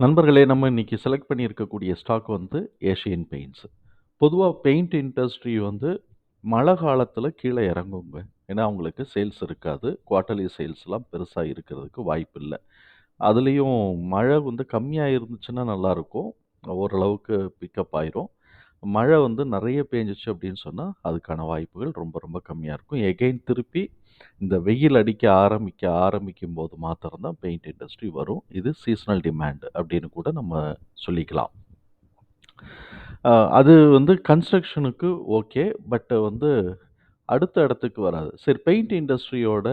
நண்பர்களே நம்ம இன்றைக்கி செலக்ட் பண்ணியிருக்கக்கூடிய ஸ்டாக் வந்து ஏஷியன் பெயிண்ட்ஸ் பொதுவாக பெயிண்ட் இண்டஸ்ட்ரி வந்து மழை காலத்தில் கீழே இறங்குங்க. ஏன்னா அவங்களுக்கு சேல்ஸ் இருக்காது. குவார்ட்டர்லி சேல்ஸ்லாம் பெருசாக இருக்கிறதுக்கு வாய்ப்பு இல்லை. அதுலேயும் மழை வந்து கம்மியாக இருந்துச்சுன்னா நல்லாயிருக்கும் ஓரளவுக்கு பிக்கப் ஆயிரும். மழை வந்து நிறைய பேஞ்சிச்சு அப்படின்னு சொன்னால் அதுக்கான வாய்ப்புகள் ரொம்ப ரொம்ப கம்மியாக இருக்கும். எகெயின் திருப்பி இந்த வெயில் அடிக்க ஆரம்பிக்க ஆரம்பிக்கும் போது மாத்திரம்தான் பெயிண்ட் இண்டஸ்ட்ரி வரும். இது சீசனல் டிமாண்ட் அப்படின்னு கூட நம்ம சொல்லிக்கலாம். அது வந்து கன்ஸ்ட்ரக்ஷனுக்கு ஓகே பட் வந்து அடுத்த இடத்துக்கு வராது. சரி பெயிண்ட் இண்டஸ்ட்ரியோட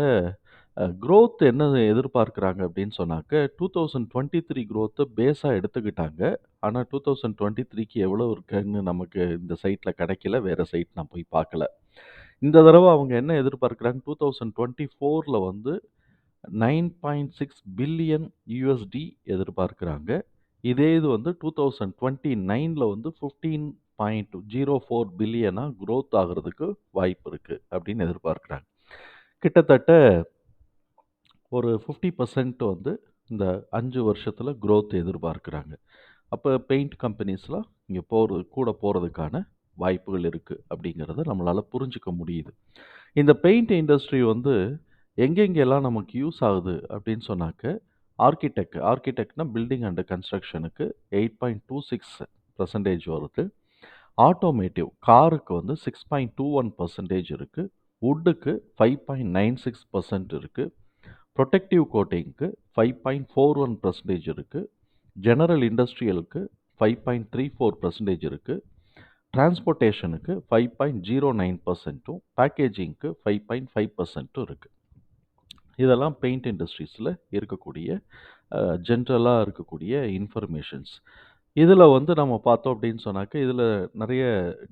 க்ரோத் என்ன எதிர்பார்க்குறாங்க அப்படின்னு சொன்னாக்க டூ தௌசண்ட் டுவெண்ட்டி த்ரீ க்ரோத்தை பேஸாக எடுத்துக்கிட்டாங்க. ஆனால் டூ தௌசண்ட் டுவெண்ட்டி த்ரீக்கு எவ்வளோ இருக்குன்னு நமக்கு இந்த சைட்டில் கிடைக்கல. வேறு சைட் நான் போய் பார்க்கல. இந்த தடவை அவங்க என்ன எதிர்பார்க்குறாங்க? டூ தௌசண்ட் டுவெண்ட்டி ஃபோரில் வந்து nine point six billion USD எதிர்பார்க்குறாங்க. இதே இது வந்து டூ தௌசண்ட் டுவெண்ட்டி நைனில் வந்து ஃபிஃப்டீன் பாயிண்ட் ஜீரோ ஃபோர் பில்லியனாக க்ரோத் ஆகிறதுக்கு வாய்ப்பு இருக்குது அப்படின்னு எதிர்பார்க்குறாங்க. கிட்டத்தட்ட ஒரு ஃபிஃப்டி பர்சன்ட் வந்து இந்த அஞ்சு வருஷத்தில் க்ரோத் எதிர்பார்க்குறாங்க. அப்போ பெயிண்ட் கம்பெனிஸ்லாம் இங்கே போகிறது கூட போகிறதுக்கான வாய்ப்புகள் இருக்குது அப்படிங்கிறத நம்மளால் புரிஞ்சுக்க முடியுது. இந்த பெயிண்ட் இண்டஸ்ட்ரி வந்து எங்கெங்கெல்லாம் நமக்கு யூஸ் ஆகுது அப்படின்னு சொன்னாக்க ஆர்கிடெக்ட் ஆர்கிடெக்ட்னா building and கன்ஸ்ட்ரக்ஷனுக்கு eight point two six percentage வருது. ஆட்டோமேட்டிவ் காருக்கு வந்து six point two one percentage இருக்குது வுட்டுக்கு five point nine six percent இருக்குது protective கோட்டிங்க்கு five point four one percentage இருக்குது general இண்டஸ்ட்ரியலுக்கு five point three four percentage இருக்குது டிரான்ஸ்போர்ட்டேஷனுக்கு five point zero nine பர்சன்ட்டும் பேக்கேஜிங்க்கு ஃபைவ் பாயிண்ட் ஃபைவ் பர்சன்ட்டும் இருக்குது இதெல்லாம் பெயிண்ட் இண்டஸ்ட்ரீஸில் இருக்கக்கூடிய ஜென்ரலாக இருக்கக்கூடிய இன்ஃபர்மேஷன்ஸ் இதில் வந்து நம்ம பார்த்தோம் அப்படின்னு சொன்னாக்க இதில் நிறைய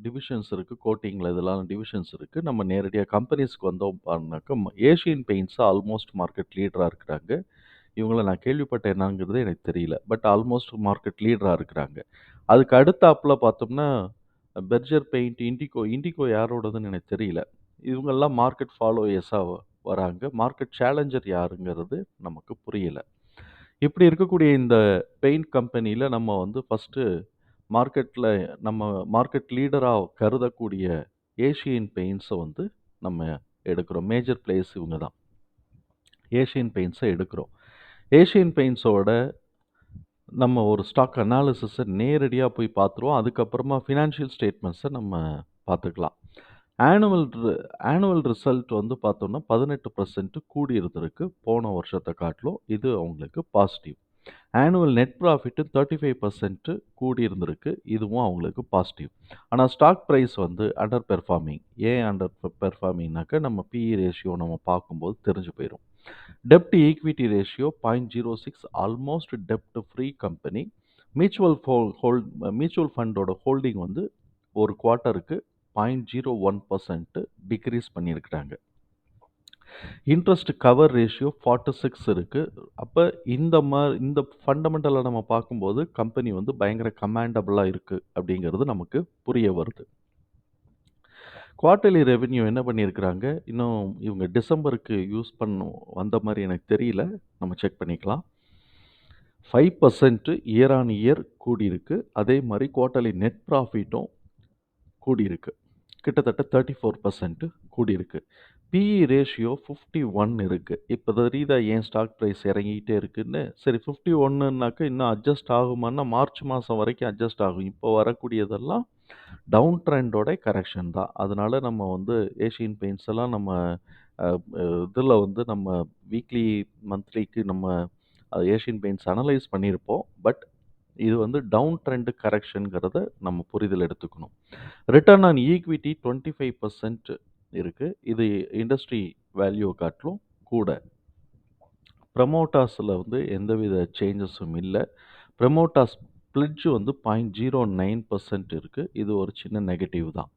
டிவிஷன்ஸ் இருக்குது கோட்டிங்கில் இதெல்லாம் டிவிஷன்ஸ் இருக்குது நம்ம நேரடியாக கம்பெனிஸ்க்கு வந்தோம் பண்ணாக்க ஏஷியன் பெயிண்ட்ஸாக ஆல்மோஸ்ட் மார்க்கெட் லீடராக இருக்கிறாங்க. இவங்கள நான் கேள்விப்பட்ட என்னங்கிறது எனக்கு தெரியல பட் ஆல்மோஸ்ட் மார்க்கெட் லீடராக இருக்கிறாங்க. அதுக்கு அடுத்தாப்பில் பார்த்தோம்னா பெர்ஜர் பெயிண்ட் இண்டிகோ இண்டிகோ யாரோடதுன்னு எனக்கு தெரியல. இவங்கெல்லாம் மார்க்கெட் ஃபாலோயர்ஸாக வராங்க. மார்க்கெட் சேலஞ்சர் யாருங்கிறது நமக்கு புரியலை. இப்படி இருக்கக்கூடிய இந்த பெயிண்ட் கம்பெனியில் நம்ம வந்து ஃபஸ்ட்டு மார்க்கெட்டில் நம்ம மார்க்கெட் லீடராக கருதக்கூடிய ஏஷியன் பெயிண்ட்ஸை வந்து நம்ம எடுக்கிறோம். மேஜர் பிளேஸ் இவங்க தான். ஏஷியன் பெயிண்ட்ஸை எடுக்கிறோம். ஏஷியன் பெயிண்ட்ஸோட நம்ம ஒரு ஸ்டாக் அனாலிசிஸை நேரடியாக போய் பார்த்துருவோம் அதுக்கப்புறமா ஃபினான்ஷியல் ஸ்டேட்மெண்ட்ஸை நம்ம பார்த்துக்கலாம் ஆனுவல் ஆனுவல் ரிசல்ட் வந்து பார்த்தோம்னா பதினெட்டு பர்சன்ட் கூடி இருந்திருக்கு போன வருஷத்தை காட்டிலும் இது அவங்களுக்கு positive annual net profit thirty five percent கூடி இருந்திருக்கு இதுவும் அவங்களுக்கு பாசிட்டிவ் ஆனால் ஸ்டாக் ப்ரைஸ் வந்து அண்டர் பெர்ஃபார்மிங் ஏன் அண்டர் பெர்ஃபார்மிங்னாக்க நம்ம பிஇ ரேஷியோ நம்ம பார்க்கும்போது தெரிஞ்சு போயிடும் டெப்ட் equity ratio point zero six almost டெப்ட் ஃப்ரீ கம்பெனி மியூச்சுவல் ஹோல் மியூச்சுவல் ஃபண்டோட ஹோல்டிங் வந்து ஒரு குவார்ட்டருக்கு point zero one percent decrease பண்ணியிருக்கிறாங்க. Interest cover ratio forty six இருக்குது அப்போ இந்த மாதிரி இந்த ஃபண்டமெண்டலை நம்ம பார்க்கும்போது கம்பெனி வந்து பயங்கர கமாண்டபிளாக இருக்குது அப்படிங்கிறது நமக்கு புரிய வருது. குவார்ட்டர்லி ரெவென்யூ என்ன பண்ணியிருக்கிறாங்க? இன்னும் இவங்க டிசம்பருக்கு யூஸ் பண்ண வந்த மாதிரி எனக்கு தெரியல. நம்ம செக் பண்ணிக்கலாம். Five percent year on year கூடியிருக்கு. அதே மாதிரி குவார்ட்டர்லி நெட் ப்ராஃபிட்டும் கூடியிருக்கு. கிட்டத்தட்ட தேர்ட்டி ஃபோர் பர்சன்ட்டு கூடியிருக்கு. பிஇ ரேஷியோ ஃபிஃப்டி ஒன் இருக்குது இப்போ தெரியுதா ஏன் ஸ்டாக் ப்ரைஸ் இறங்கிக்கிட்டே இருக்குன்னு? சரி ஃபிஃப்டி ஒன்றுனாக்கா இன்னும் அட்ஜஸ்ட் ஆகுமான்னா மார்ச் மாதம் வரைக்கும் அட்ஜஸ்ட் ஆகும். இப்போ வரக்கூடியதெல்லாம் டவுன் ட்ரெண்டோட கரெக்ஷன் தான். அதனால நம்ம வந்து ஏஷியன் பெயிண்ட்ஸ் எல்லாம் நம்ம இதில் வந்து நம்ம வீக்லி மந்த்லிக்கு நம்ம ஏஷியன் பெயிண்ட்ஸ் அனலைஸ் பண்ணியிருப்போம். பட் இது வந்து டவுன் ட்ரெண்ட் கரெக்ஷனுங்கிறத நம்ம புரிதல் எடுத்துக்கணும். Return on equity twenty five percent இருக்குது இது இண்டஸ்ட்ரி வேல்யூ காட்டிலும் கூட. ப்ரமோட்டாஸில் வந்து எந்தவித சேஞ்சஸும் இல்லை. ப்ரமோட்டாஸ் பிளெட்ஜ் வந்து பாயிண்ட் ஜீரோ நைன் பர்சன்ட் இருக்குது இது ஒரு சின்ன நெகட்டிவ் தான்.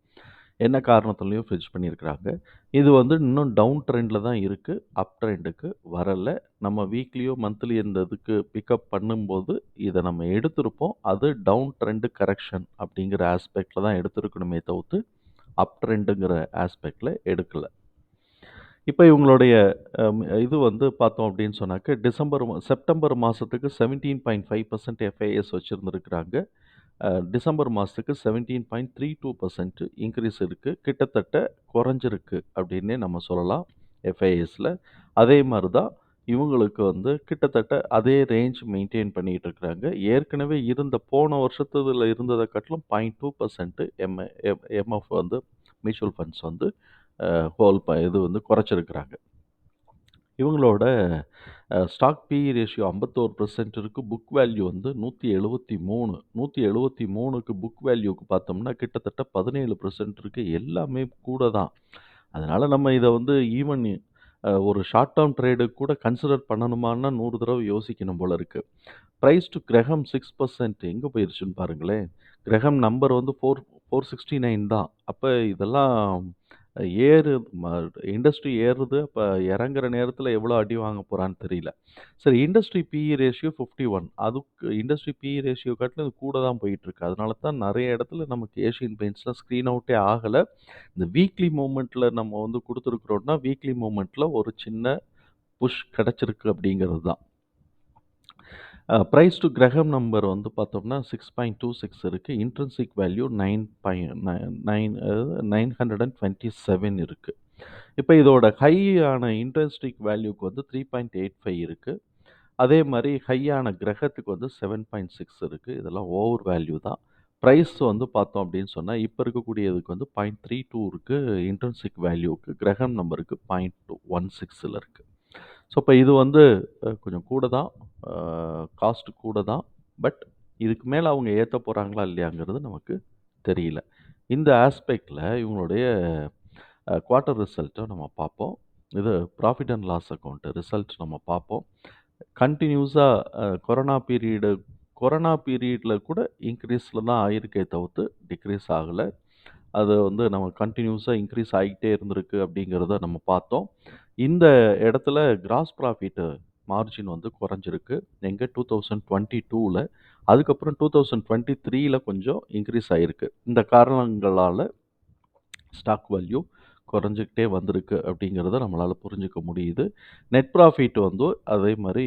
என்ன காரணத்துலையும் ஃப்ரிட்ஜ் பண்ணியிருக்கிறாங்க. இது வந்து இன்னும் டவுன் ட்ரெண்டில் தான் இருக்குது அப் ட்ரெண்டுக்கு வரலை நம்ம வீக்லியோ, மந்த்லி இந்த இதுக்கு பிக்கப் பண்ணும்போது, இதை நம்ம எடுத்திருப்போம். அது டவுன் ட்ரெண்டு கரெக்ஷன் அப்படிங்கிற ஆஸ்பெக்டில் தான் எடுத்திருக்கணுமே தவிர்த்து, அப் ட்ரெண்டுங்கிற ஆஸ்பெக்டில் எடுக்கலை இப்போ இவங்களுடைய அம் இது வந்து பார்த்தோம் அப்படின்னு சொன்னாக்க, டிசம்பர் மா செப்டம்பர் மாசத்துக்கு 17.5% எஃப்ஐஎஸ் வச்சிருந்திருக்கிறாங்க. அ டிசம்பர் மாசத்துக்கு 17.32% இன்க்ரீஸ் இருக்கு. கிட்டத்தட்ட குறைஞ்சிருக்கு அப்படின்னே நம்ம சொல்லலாம் எஃப்ஐஎஸ்ல. அதே மாரி தான் இவங்களுக்கு வந்து கிட்டத்தட்ட அதே ரேஞ்ச் மெயின்டெயின் பண்ணிட்டு இருக்கிறாங்க. ஏற்கனவே இருந்த போன வருஷத்துல இருந்தத காட்டிலும் 0.2% எம் எம் எம்எஃப் வந்து மியூச்சுவல் ஃபண்ட்ஸ் வந்து ஹோல் ப இது வந்து குறைச்சிருக்கிறாங்க. இவங்களோட ஸ்டாக் பி ரேஷியோ ஐம்பத்தோரு பர்சன்ட் இருக்குது புக் வேல்யூ வந்து 173 173க்கு புக் வேல்யூக்கு பார்த்தோம்னா, கிட்டத்தட்ட பதினேழு பர்சன்ட் இருக்குது எல்லாமே கூட தான். அதனால் நம்ம இதை வந்து ஈவன் ஒரு ஷார்ட் டேர்ம் ட்ரேடு கூட கன்சிடர் பண்ணணுமான்னா நூறு தடவை யோசிக்கணும் போல் இருக்குது ப்ரைஸ் டூ கிரகம் சிக்ஸ் பர்சன்ட் எங்கே போயிடுச்சுன்னு பாருங்களேன். கிரகம் நம்பர் வந்து 4 469 தான். அப்போ இதெல்லாம் ஏறு இண்டஸ்ட்ரி ஏறுது. அப்போ இறங்குற நேரத்தில் எவ்வளோ அடி வாங்க போகிறான்னு தெரியல. சரி இண்டஸ்ட்ரி பிஇ ரேஷியோ 51 அதுக்கு இண்டஸ்ட்ரி பிஇ ரேஷியோ காட்டிலும் இது கூட தான் போயிட்டுருக்கு. அதனால தான் நிறைய இடத்துல நமக்கு ஏஷியன் பெயிண்ட்ஸ்லாம் ஸ்க்ரீன் அவுட்டே ஆகலை இந்த வீக்லி மூமெண்ட்டில் நம்ம வந்து கொடுத்துருக்குறோம்னா வீக்லி மூமெண்ட்டில் ஒரு சின்ன புஷ் கிடச்சிருக்கு அப்படிங்கிறது தான். ப்ரைஸ் டு கிரகம் நம்பர் வந்து பார்த்தோம்னா சிக்ஸ் பாயிண்ட் டூ சிக்ஸ் இருக்குது intrinsic value nine point nine nine hundred and twenty seven இருக்குது இப்போ இதோட ஹையான இன்ட்ரென்ஸ்டிக் வேல்யூக்கு வந்து த்ரீ பாயிண்ட் எயிட் ஃபைவ் இருக்குது அதே மாதிரி ஹையான கிரகத்துக்கு வந்து செவன் பாயிண்ட் சிக்ஸ் இருக்குது இதெல்லாம் ஓவர் வேல்யூ தான். ப்ரைஸ் வந்து பார்த்தோம் அப்படின்னு சொன்னால் இப்போ இருக்கக்கூடியதுக்கு வந்து பாயிண்ட் த்ரீ டூ இருக்குது இன்ட்ரென்சிக் வேல்யூக்கு கிரகம் நம்பருக்கு பாயிண்ட் ஒன் சிக்ஸில் இருக்குது ஸோ, இப்போ இது வந்து கொஞ்சம் கூட தான். காஸ்ட்டு காஸ்ட் கூட தான். பட் இதுக்கு மேலே அவங்க ஏற்ற போகிறாங்களா இல்லையாங்கிறது நமக்கு தெரியல. இந்த ஆஸ்பெக்டில் இவங்களுடைய குவார்ட்டர் ரிசல்ட்டை நம்ம பார்ப்போம். இது profit and loss account result நம்ம பார்ப்போம். கண்டினியூஸாக கொரோனா பீரியடு கொரோனா பீரியடில் கூட இன்க்ரீஸில் தான் ஆயிருக்கே தவிர்த்து, டிக்ரீஸ் ஆகலை அது வந்து நம்ம கண்டினியூஸாக இன்க்ரீஸ் ஆகிட்டே இருந்திருக்கு அப்படிங்கிறத நம்ம பார்த்தோம். இந்த இடத்துல கிராஸ் ப்ராஃபிட் மார்ஜின் வந்து குறைஞ்சிருக்கு. எங்கள் டூ தௌசண்ட் டுவெண்ட்டி டூவில் அதுக்கப்புறம் 2023ல கொஞ்சம் இன்க்ரீஸ் ஆகிருக்கு இந்த காரணங்களால் ஸ்டாக் வேல்யூ குறைஞ்சிக்கிட்டே வந்திருக்கு அப்படிங்கிறத நம்மளால் புரிஞ்சுக்க முடியுது. நெட் ப்ராஃபிட் வந்து அதே மாதிரி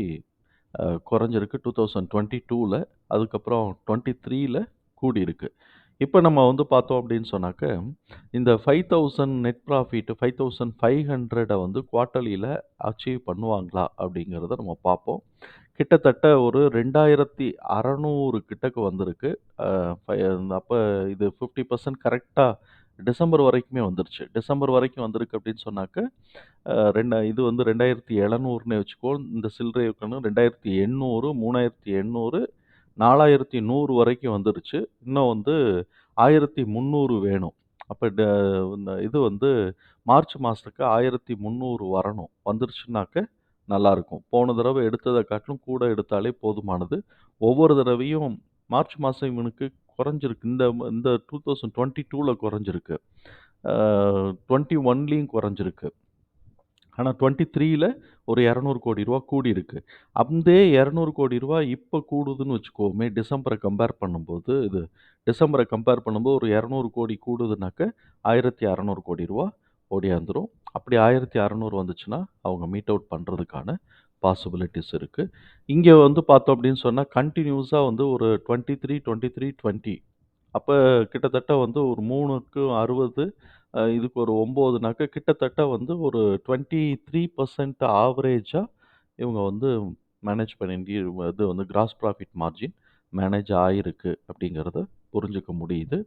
குறஞ்சிருக்கு டூ தௌசண்ட் டுவெண்ட்டி டூவில் அதுக்கப்புறம் 23ல கூடியிருக்கு. இப்போ நம்ம வந்து பார்த்தோம் அப்படின்னு சொன்னாக்க, இந்த 5000 நெட் ப்ராஃபிட் 5500 வந்து குவார்ட்டர்லியில் அச்சீவ் பண்ணுவாங்களா? அப்படிங்கிறத நம்ம பார்ப்போம். கிட்டத்தட்ட ஒரு ரெண்டாயிரத்தி அறநூறு கிட்டக்கு வந்திருக்கு. அப்போ இது ஃபிஃப்டி பர்சன்ட் கரெக்டாக டிசம்பர் வரைக்குமே வந்துருச்சு. டிசம்பர் வரைக்கும் வந்திருக்கு அப்படின்னு சொன்னாக்க, ரெண்டா இது வந்து ரெண்டாயிரத்தி எழுநூறுனே வச்சுக்கோ இந்த சில்லறை இருக்கணும் 2800, நாலாயிரத்தி நூறு வரைக்கும் வந்துருச்சு. இன்னும் வந்து 1300 வேணும். அப்போ ட இந்த இது வந்து மார்ச் மாதத்துக்கு ஆயிரத்தி முந்நூறு வரணும். வந்துருச்சுனாக்க நல்லாயிருக்கும் போன தடவை எடுத்ததை காட்டிலும் கூட எடுத்தாலே போதுமானது. ஒவ்வொரு தடவையும் மார்ச் மாதம் இவனுக்கு குறைஞ்சிருக்கு. இந்த இந்த 2022ல குறைஞ்சிருக்கு. டுவெண்ட்டி ஒன்லேயும் குறைஞ்சிருக்கு. ஆனால் டுவெண்ட்டி த்ரீயில் ஒரு இரநூறு கோடி ரூபா கூடியிருக்கு. அந்தே ரூ. 200,00,00,000 இப்ப கூடுதுன்னு வச்சுக்கோமே டிசம்பரை கம்பேர் பண்ணும்போது இது டிசம்பரை கம்பேர் பண்ணும்போது ஒரு இரநூறு கோடி கூடுதுனாக்க, ரூ. 1600,00,00,000 ஓடியாந்துரும். அப்படி 1600 வந்துச்சுன்னா, அவங்க மீட் அவுட் பண்ணுறதுக்கான பாசிபிலிட்டிஸ் இருக்குது இங்கே வந்து பார்த்தோம் அப்படின்னு சொன்னால் கண்டினியூஸாக வந்து ஒரு twenty three twenty three twenty அப்போ கிட்டத்தட்ட வந்து ஒரு 3க்கு 60 அ இதுக்கு ஒரு 9னாக்க கிட்டத்தட்ட வந்து ஒரு 23% ஆவரேஜா இவங்க வந்து மேனேஜ் பண்ணி இது வந்து கிராஸ் ப்ராஃபிட் மார்ஜின் மேனேஜ் ஆயிருக்கு அப்படிங்கிறத புரிஞ்சுக்க முடியுது.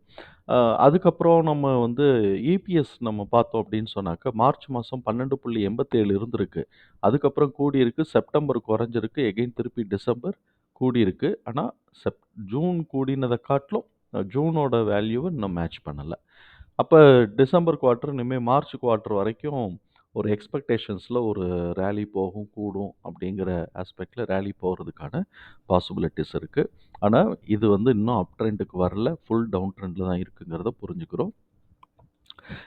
அ அதுக்கப்புறம் நம்ம வந்து இபிஎஸ் நம்ம பார்த்தோம் அப்படின்னு சொன்னாக்க, மார்ச் மாசம் 12.87 இருந்திருக்கு. அதுக்கப்புறம் கூடியிருக்கு. செப்டம்பர் குறைஞ்சிருக்கு. எகைன் திருப்பி டிசம்பர் கூடியிருக்கு. ஆனா செப் ஜூன் கூடினத காட்டிலும் அ ஜூனோட வேல்யூவ இன்னும் மேட்ச் பண்ணல. அப்ப டிசம்பர் குவார்ட்டர் இனிமே மார்ச் குவார்ட்டர் வரைக்கும் ஒரு எக்ஸ்பெக்டேஷன்ஸ்ல ஒரு ராலி போகும், கூடும் அப்படிங்கிற ஆஸ்பெக்ட்ல ராலி போறதுக்கான பாசிபிலிட்டீஸ் இருக்கு. ஆனா, இது வந்து இன்னும் அப் ட்ரெண்டுக்கு வரல. ஃபுல் டவுன் ட்ரெண்ட்ல தான் இருக்குங்கிறத புரிஞ்சுக்கிறோம்.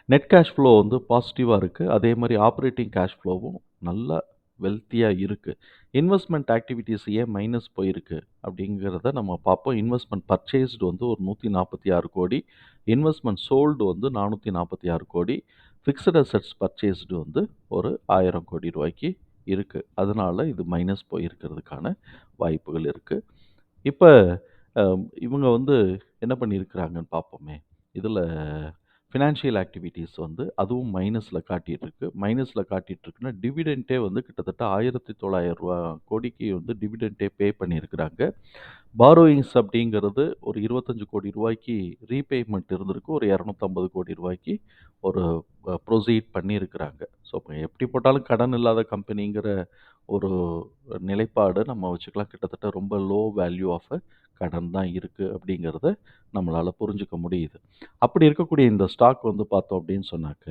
நெட் கேஷ் ஃப்ளோ வந்து பாசிட்டிவா இருக்கு. அதே மாதிரி ஆப்பரேட்டிங் கேஷ் ஃப்ளோவும் நல்லா வெல்த்தியா இருக்கு. இன்வெஸ்ட்மென்ட் ஆக்டிவிட்டீஸ் ஏன் மைனஸ் போயிருக்கு அப்படிங்கிறத நம்ம பார்ப்போம். இன்வெஸ்ட்மென்ட் பர்ச்சேஸ்டு வந்து ஒரு 146 கோடி. இன்வெஸ்ட்மெண்ட் சோல்டு வந்து 446 கோடி. ஃபிக்ஸட் அசெட்ஸ் பர்ச்சேஸ்டு வந்து ஒரு ஆயிரம் கோடி ரூபாய்க்கு இருக்குது அதனால் இது மைனஸ் போயிருக்கிறதுக்கான வாய்ப்புகள் இருக்குது இப்போ இவங்க வந்து என்ன பண்ணியிருக்கிறாங்கன்னு பார்ப்போமே. இதில் ஃபினான்ஷியல் ஆக்டிவிட்டீஸ் வந்து அதுவும் மைனஸில் காட்டிகிட்ருக்கு மைனஸில் காட்டிகிட்ருக்குன்னா டிவிடெண்ட்டே வந்து கிட்டத்தட்ட ஆயிரத்தி தொள்ளாயிரம் ரூபா கோடிக்கு வந்து டிவிடெண்ட்டே பே பண்ணியிருக்கிறாங்க. பாரோயிங்ஸ் அப்படிங்கிறது ஒரு 25 கோடி ரூபாய்க்கு ரீபேமெண்ட் இருந்திருக்கு. ஒரு 250 கோடி ரூபாய்க்கு ஒரு ப்ரொசீட் பண்ணியிருக்கிறாங்க. ஸோ, எப்படி போட்டாலும் கடன் இல்லாத கம்பெனிங்கிற ஒரு நிலைப்பாடு நம்ம வச்சுக்கலாம். கிட்டத்தட்ட ரொம்ப லோ வேல்யூ ஆஃப் அ கடன் தான் இருக்குது அப்படிங்கிறத நம்மளால் புரிஞ்சுக்க முடியுது. அப்படி இருக்கக்கூடிய இந்த ஸ்டாக் வந்து பார்த்தோம் அப்படின்னு சொன்னாக்க,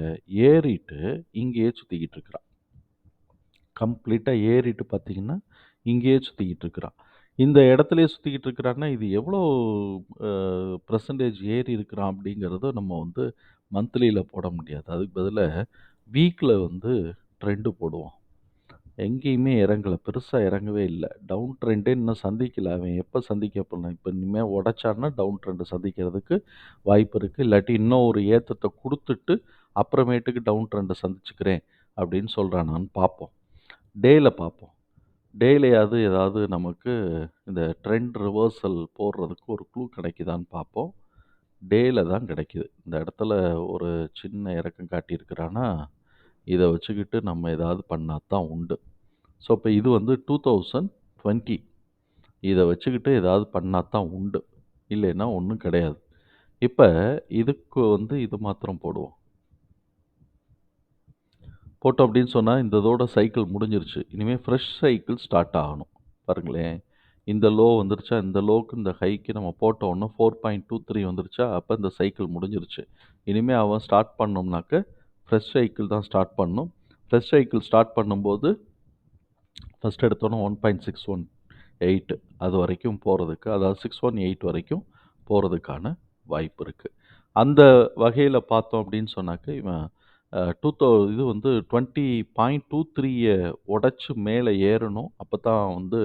ஏறிட்டு இங்கேயே சுற்றிக்கிட்டு இருக்கிறான். கம்ப்ளீட்டாக ஏறிட்டு பார்த்தீங்கன்னா, இங்கேயே சுற்றிக்கிட்டு இருக்கிறான். இந்த இடத்துலையே சுற்றிக்கிட்டு இருக்கிறான்னா, இது எவ்வளோ பர்சன்டேஜ் ஏறி இருக்கிறான் அப்படிங்கிறத நம்ம வந்து மந்த்லியில் போட முடியாது. அதுக்கு பதிலாக வீக்கில் வந்து ட்ரெண்டு போடுவோம். எங்கேயுமே இறங்கல. பெருசா இறங்கவே இல்ல. டவுன் ட்ரெண்டே இன்னும் சந்திக்கல. அவன் எப்ப சந்திக்க போறான்? இப்ப இனிமே உடைச்சான்னா டவுன் ட்ரெண்ட் சந்திக்கிறதுக்கு வாய்ப்பு இருக்கு. இல்லாட்டி இன்னும் ஒரு ஏத்தத்த குடுத்துட்டு, அப்புறமேட்டுக்கு டவுன் ட்ரெண்ட சந்திச்சுக்கிறேன் அப்படின்னு சொல்றானான்னு பார்ப்போம். டேல பார்ப்போம். டேலயாவது ஏதாவது நமக்கு இந்த ட்ரெண்ட் ரிவர்சல் போடுறதுக்கு ஒரு க்ளூ கிடைக்குதான்னு பார்ப்போம். டேல தான் கிடைக்குது. இந்த இடத்துல ஒரு சின்ன இறக்கம் காட்டியிருக்கிறான்னா, இதை வச்சுக்கிட்டு நம்ம ஏதாவது பண்ணால் தான் உண்டு. ஸோ, இப்போ இது வந்து டூ தௌசண்ட் டுவெண்ட்டி இதை வச்சுக்கிட்டு ஏதாவது பண்ணால் தான் உண்டு. இல்லைன்னா ஒன்றும் கிடையாது. இப்போ இதுக்கு வந்து இது மாத்திரம் போடுவோம். போட்டோம் அப்படின்னு சொன்னால் இந்த இதோட சைக்கிள் முடிஞ்சிருச்சு. இனிமேல் ஃப்ரெஷ் சைக்கிள் ஸ்டார்ட் ஆகணும். பாருங்களேன். இந்த லோ வந்துருச்சா, இந்த லோக்கு இந்த ஹைக்கு நம்ம போட்ட உடனே 4.23 வந்துருச்சா, அப்போ இந்த சைக்கிள் முடிஞ்சிருச்சு. இனிமேல் அவன் ஸ்டார்ட் பண்ணோம்னாக்க, ஃப்ரெஷ் சைக்கிள் தான் ஸ்டார்ட் பண்ணணும். ஃப்ரெஷ் சைக்கிள் ஸ்டார்ட் பண்ணும்போது, ஃபஸ்ட் எடுத்தோன்னே one point six one eight அது வரைக்கும் போகிறதுக்கு அதாவது 618 வரைக்கும் போகிறதுக்கான வாய்ப்பு இருக்குது அந்த வகையில் பார்த்தோம் அப்படின்னு சொன்னாக்க, இவன் டூ தௌ இது வந்து டுவெண்ட்டி பாயிண்ட் டூ த்ரீயை உடச்சி மேலே ஏறணும். அப்போ தான் வந்து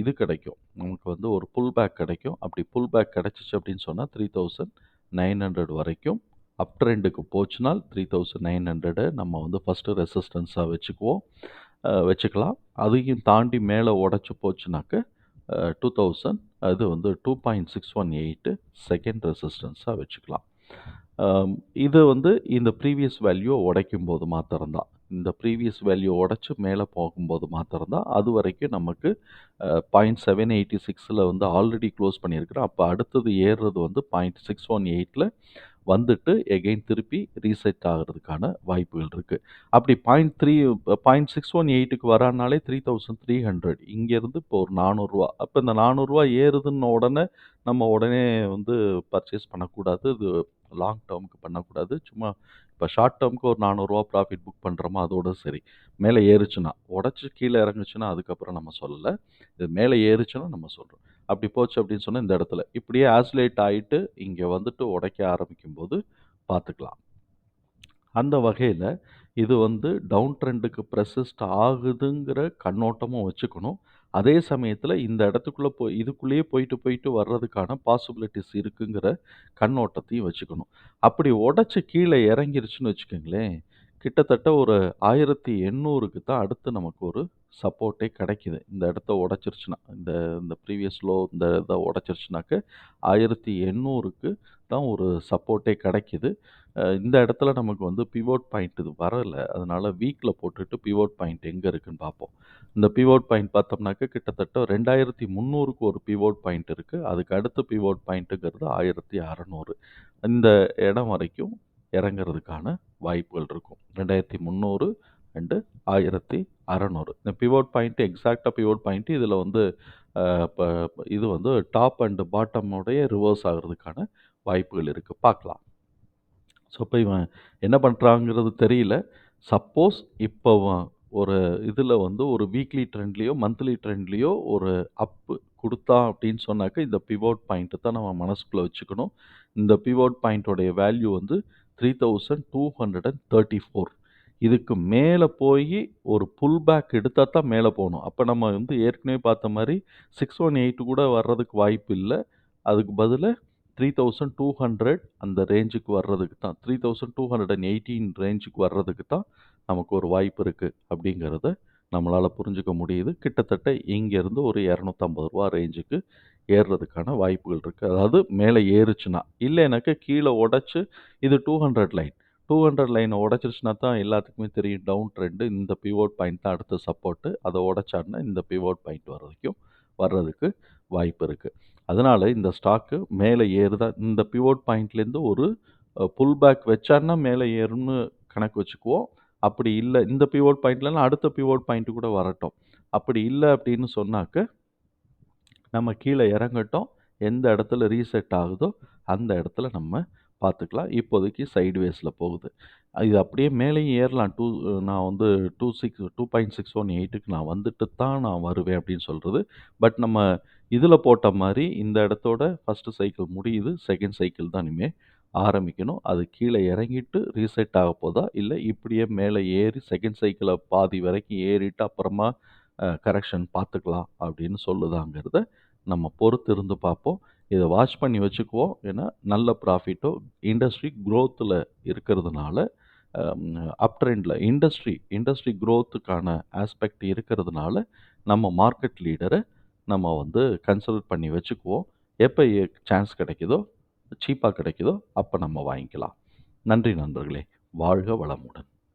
இது கிடைக்கும். நமக்கு வந்து ஒரு புல் பேக் கிடைக்கும். அப்படி புல் பேக் கிடச்சிச்சு அப்படின்னு சொன்னால் த்ரீ தௌசண்ட் நைன் ஹண்ட்ரட் வரைக்கும் அப் ட்ரெண்டுக்கு போச்சுனால் 3900 நம்ம வந்து ஃபஸ்ட்டு ரெசிஸ்டன்ஸாக வச்சுக்குவோம். வச்சுக்கலாம். அதையும் தாண்டி மேலே உடச்சி போச்சுனாக்க, டூ தௌசண்ட் அது வந்து 2.618 செகண்ட் ரெசிஸ்டன்ஸாக வச்சுக்கலாம். இது வந்து இந்த ப்ரீவியஸ் வேல்யூவை உடைக்கும்போது போது மாத்திரம்தான் இந்த ப்ரீவியஸ் வேல்யூ உடச்சி மேலே போகும்போது மாத்திரம்தான் அது வரைக்கும் நமக்கு பாய்ண்ட் செவன் எயிட்டி சிக்ஸில் வந்து ஆல்ரெடி க்ளோஸ் பண்ணியிருக்கிறோம். அப்போ அடுத்தது ஏறுறது வந்து 0.618ல வந்துட்டு எகைன் திருப்பி ரீசெட் ஆகுறதுக்கான வாய்ப்புகள் இருக்குது அப்படி point three point six one எயிட்டுக்கு வராதுனாலே த்ரீ தௌசண்ட் த்ரீ ஹண்ட்ரட் இங்கேருந்து இப்போ ஒரு நானூறுரூவா அப்போ இந்த நானூறுரூவா ஏறுதுன்ன உடனே, நம்ம உடனே வந்து பர்ச்சேஸ் பண்ணக்கூடாது. இது லாங் டேர்முக்கு பண்ணக்கூடாது. சும்மா இப்போ ஷார்ட் டேர்முக்கு ஒரு நானூறுரூவா ப்ராஃபிட் புக் பண்ணுறோமோ அதோட சரி. மேலே ஏறுச்சுன்னா, உடச்சி கீழே இறங்குச்சுன்னா, அதுக்கப்புறம் நம்ம சொல்லலை இது மேலே ஏறுச்சுன்னா நம்ம சொல்கிறோம் அப்படி போச்சு அப்படின்னு சொன்னால் இந்த இடத்துல. இப்படியே ஆசிலேட் ஆகிட்டு இங்கே வந்துட்டு உடைக்க ஆரம்பிக்கும்போது பார்த்துக்கலாம். அந்த வகையில் இது வந்து டவுன் ட்ரெண்டுக்கு ப்ரெசிஸ்ட் ஆகுதுங்கிற கண்ணோட்டமும் வச்சுக்கணும். அதே சமயத்தில் இந்த இடத்துக்குள்ளே போய் இதுக்குள்ளேயே போயிட்டு, போயிட்டு வர்றதுக்கான பாசிபிலிட்டிஸ் இருக்குங்கிற கண்ணோட்டத்தையும் வச்சுக்கணும். அப்படி உடச்சி கீழே இறங்கிருச்சுன்னு வச்சுக்கோங்களேன் கிட்டத்தட்ட ஒரு 1800க்கு தான் அடுத்து நமக்கு ஒரு சப்போர்ட்டே கிடைக்கிது இந்த இடத்த உடச்சிருச்சுன்னா இந்த இந்த ப்ரீவியஸ் லோ இந்த இத உடைச்சிருச்சுனாக்க, 1800க்கு தான் ஒரு சப்போர்ட்டே கிடைக்கிது இந்த இடத்துல நமக்கு வந்து பிவோட் பாயிண்ட் இது வரல. அதனால் வீக்கில் போட்டுட்டு பிவோட் பாயிண்ட் எங்கே இருக்குன்னு பார்ப்போம். இந்த பிவோட் பாயிண்ட் பார்த்தோம்னாக்க, கிட்டத்தட்ட 2300க்கு ஒரு பிவோட் பாயிண்ட் இருக்குது அதுக்கு அடுத்து பிவோட் பாயிண்ட்ங்கிறது 1600 இந்த இடம் வரைக்கும் இறங்குறதுக்கான வாய்ப்புகள் இருக்கும். 2300 அண்டு 1600 இந்த பிவோட் பாயிண்ட் எக்ஸாக்டாக பிவோட் பாயிண்ட் இதில் வந்து இது வந்து டாப் அண்டு பாட்டமுடைய ரிவர்ஸ் ஆகிறதுக்கான வாய்ப்புகள் இருக்குது பார்க்கலாம். ஸோ, இப்போ இவன் என்ன பண்ணுறாங்கிறது தெரியல. சப்போஸ் இப்போ ஒரு இதில் வந்து ஒரு வீக்லி ட்ரெண்ட்லேயோ மந்த்லி ட்ரெண்ட்லேயோ ஒரு அப்பு கொடுத்தா அப்படின்னு சொன்னாக்க, இந்த பிவோட் பாயிண்ட்டு தான் நம்ம மனசுக்குள்ள வச்சுக்கணும். இந்த பிவோட் பாயிண்ட்டோடைய வேல்யூ வந்து 3234 இதுக்கு மேலே போய் ஒரு புல் பேக் எடுத்தால் தான் மேலே போகணும். அப்போ நம்ம வந்து ஏற்கனவே பார்த்த மாதிரி சிக்ஸ் ஒன் எயிட் கூட வர்றதுக்கு வாய்ப்பு இல்லை. அதுக்கு பதிலில் த்ரீ தௌசண்ட் டூ ஹண்ட்ரட் அந்த ரேஞ்சுக்கு வர்றதுக்கு தான் 3218 ரேஞ்சுக்கு வர்றதுக்கு தான் நமக்கு ஒரு வாய்ப்பு இருக்குது அப்படிங்கிறத நம்மளால் புரிஞ்சுக்க முடியுது. கிட்டத்தட்ட இங்கேருந்து ஒரு இரநூத்தம்பது ரூபா ரேஞ்சுக்கு ஏறுறதுக்கான வாய்ப்புகள் இருக்குது அதாவது மேலே ஏறுச்சுன்னா. இல்லைனாக்கா கீழே உடச்சி இது 200 லைன். டூ ஹண்ட்ரட் லைனை உடச்சிருச்சுனா தான் எல்லாத்துக்குமே தெரியும் டவுன் ட்ரெண்டு இந்த பிவோட் பாயிண்ட் தான் அடுத்த சப்போர்ட்டு அதை உடச்சாருன்னா இந்த பிவோட் பாயிண்ட் வர்றதுக்கும் வர்றதுக்கு வாய்ப்பு இருக்குது அதனால் இந்த ஸ்டாக்கு மேலே ஏறுதா இந்த பிவோட் பாயிண்ட்லேருந்து ஒரு புல் பேக் வச்சான்னா மேலே ஏறும்னு கணக்கு வச்சுக்குவோம். அப்படி இல்லை இந்த பிவோட் பாயிண்ட்லன்னா அடுத்த பிவோட் பாயிண்ட்டு கூட வரட்டும். அப்படி இல்லை அப்படின்னு சொன்னாக்க நம்ம கீழே இறங்கட்டும். எந்த இடத்துல ரீசெட் ஆகுதோ அந்த இடத்துல நம்ம பார்த்துக்கலாம். இப்போதைக்கு சைட்வேஸ்ல போகுது. இது அப்படியே மேலேயும் ஏறலாம். டூ நான் வந்து 26 2.618க்கு நான் வந்துட்டு தான் நான் வருவேன் அப்படின்னு சொல்கிறது பட் நம்ம இதில் போட்ட மாதிரி இந்த இடத்தோட ஃபஸ்ட்டு சைக்கிள் முடியுது. செகண்ட் சைக்கிள் தான் இனிமேல் ஆரம்பிக்கணும். அது கீழே இறங்கிட்டு ரீசெட் ஆக போதா? இல்லை இப்படியே மேலே ஏறி செகண்ட் சைக்கிளை பாதி வரைக்கும் ஏறிட்டு அப்புறமா கரெக்ஷன் பார்த்துக்கலாம் அப்படின்னு சொல்லுதாங்கிறத நம்ம பொறுத்து இருந்து பார்ப்போம். இதை வாட்ச் பண்ணி வச்சுக்குவோம். ஏன்னா நல்ல ப்ராஃபிட்டோ இண்டஸ்ட்ரி க்ரோத்தில் இருக்கிறதுனால அப் ட்ரெண்டில் இண்டஸ்ட்ரி இண்டஸ்ட்ரி க்ரோத்துக்கான ஆஸ்பெக்ட் இருக்கிறதுனால நம்ம மார்க்கெட் லீடரை நம்ம வந்து கன்சல்ட் பண்ணி வச்சுக்குவோம். எப்போ சான்ஸ் கிடைக்குதோ, சீப்பாக கிடைக்குதோ அப்போ நம்ம வாங்கிக்கலாம். நன்றி நண்பர்களே! வாழ்க வளமுடன்!